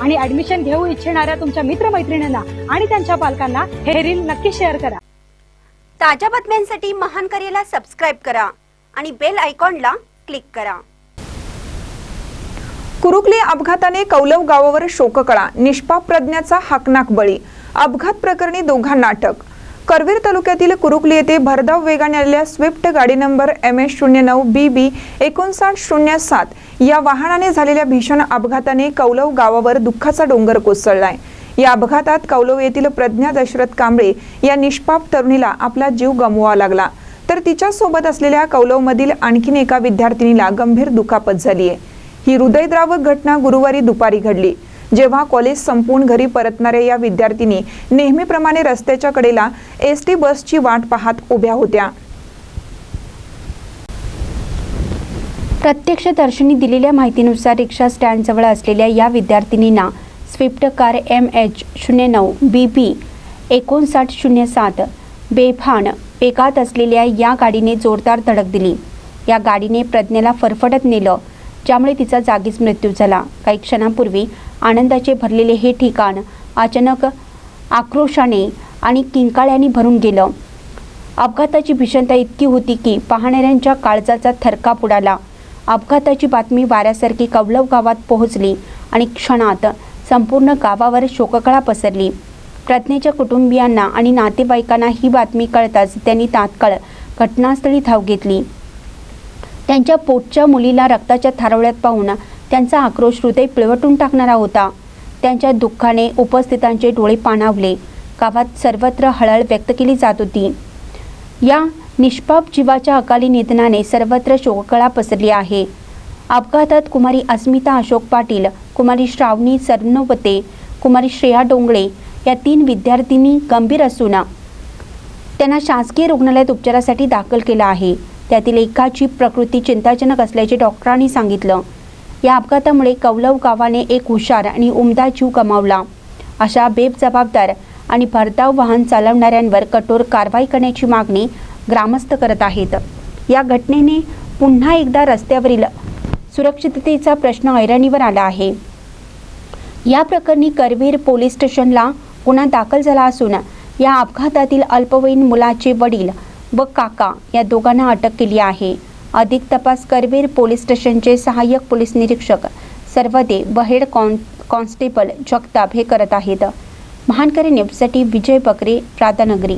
आणि ऍडमिशन घेऊ इच्छिणाऱ्या तुमच्या मित्रमैत्रिणींना आणि त्यांच्या पालकांना हे रील नक्की शेअर करा. ताज्या बातम्यांसाठी महान करेला सबस्क्राईब करा आणि बेल आयकॉनला क्लिक करा. कुरुकली अपघाताने कौलव गावावर शोककळा निष्पाप प्रज्ञाचा हाकनाक बळी. अपघात प्रकरणी दोघांना अटक. करवीर तालुक्यातील कुरुकली येथे भरधाव वेगाने आलेल्या स्विफ्ट गाडी नंबर एम एस शून्य नऊ बी बी एकोणसाठ शून्य सात या वाहनाने झालेल्या भीषण अपघाताने कौलव गावावर दुःखाचा डोंगर कोसळलाय. या अपघातात कौलव येथील प्रज्ञा दशरथ कांबळे या निष्पाप तरुणीला आपला जीव गमवावा लागला. तर तिच्या सोबत असलेल्या कौलवमधील आणखीन एका विद्यार्थिनीला गंभीर दुखापत झाली आहे ही हृदयद्रावक घटना गुरुवारी दुपारी घडली. जेव्हा कॉलेज संपून घरी परतणाऱ्या या विद्यार्थिनी नेहमीप्रमाणे रस्त्याच्या कडेला एस टी बसची वाट पाहत उभ्या होत्या. प्रत्यक्षदर्शनी दिलेल्या माहितीनुसार रिक्षा स्टँडजवळ असलेल्या या विद्यार्थिनींना स्विफ्ट कार एम एच शून्य नऊ बी बी एकोणसाठ शून्य सात बेफान वेगात असलेल्या या गाडीने जोरदार धडक दिली. या गाडीने प्रज्ञेला फरफटत नेलं ज्यामुळे तिचा जागीच मृत्यू झाला. काही क्षणापूर्वी आनंदाचे भरलेले हे ठिकाण अचानक आक्रोशाने आणि किंकाळ्याने भरून गेलं. अपघाताची भीषणता इतकी होती की पाहणाऱ्यांच्या काळजाचा थरकाप उडाला. अपघाताची बातमी वाऱ्यासारखी कवलव गावात पोहोचली आणि क्षणात संपूर्ण गावावर शोककळा पसरली. प्रज्ञेच्या कुटुंबियांना आणि नातेवाईकांना ही बातमी कळताच त्यांनी तात्काळ घटनास्थळी धाव घेतली. त्यांच्या पोटच्या मुलीला रक्ताच्या थारवळ्यात पाहून त्यांचा आक्रोश हृदय पिळवटून टाकणारा होता. त्यांच्या दुःखाने उपस्थितांचे डोळे पाणावले. गावात सर्वत्र हळहळ व्यक्त केली जात होती. या निष्पाप जीवाच्या अकाली निधनाने सर्वत्र शोककळा पसरली आहे. अपघातात कुमारी अस्मिता अशोक पाटील कुमारी श्रावणी सरनोपते कुमारी श्रेया डोंगळे या तीन विद्यार्थिनी गंभीर असून त्यांना शासकीय रुग्णालयात उपचारासाठी दाखल केलं आहे. त्यातील एकाची प्रकृती चिंताजनक असल्याचे डॉक्टरांनी सांगितलं. या अपघातामुळे कौलव गावाने एक हुशार आणि उमदा जीव गमावला. अशा बेजबाबदार आणि भरधाव वाहन चालवणाऱ्यांवर कठोर कारवाई करण्याची मागणी ग्रामस्थ करत आहेत. या घटनेने पुन्हा एकदा रस्त्यावरील सुरक्षिततेचा प्रश्न ऐरणीवर आला आहे. या प्रकरणी करवीर पोलीस स्टेशनला गुन्हा दाखल झाला असून या अपघातातील अल्पवयीन मुलाचे वडील व काका या दोघांना अटक केली आहे. अधिक तपास करवीर पोलीस स्टेशनचे सहाय्यक पोलीस निरीक्षक सर्वदे व हेड कॉन कॉन्स्टेबल जगताप हे करत आहेत. महानकरी न्यूजसाठी विजय बकरे राधानगरी.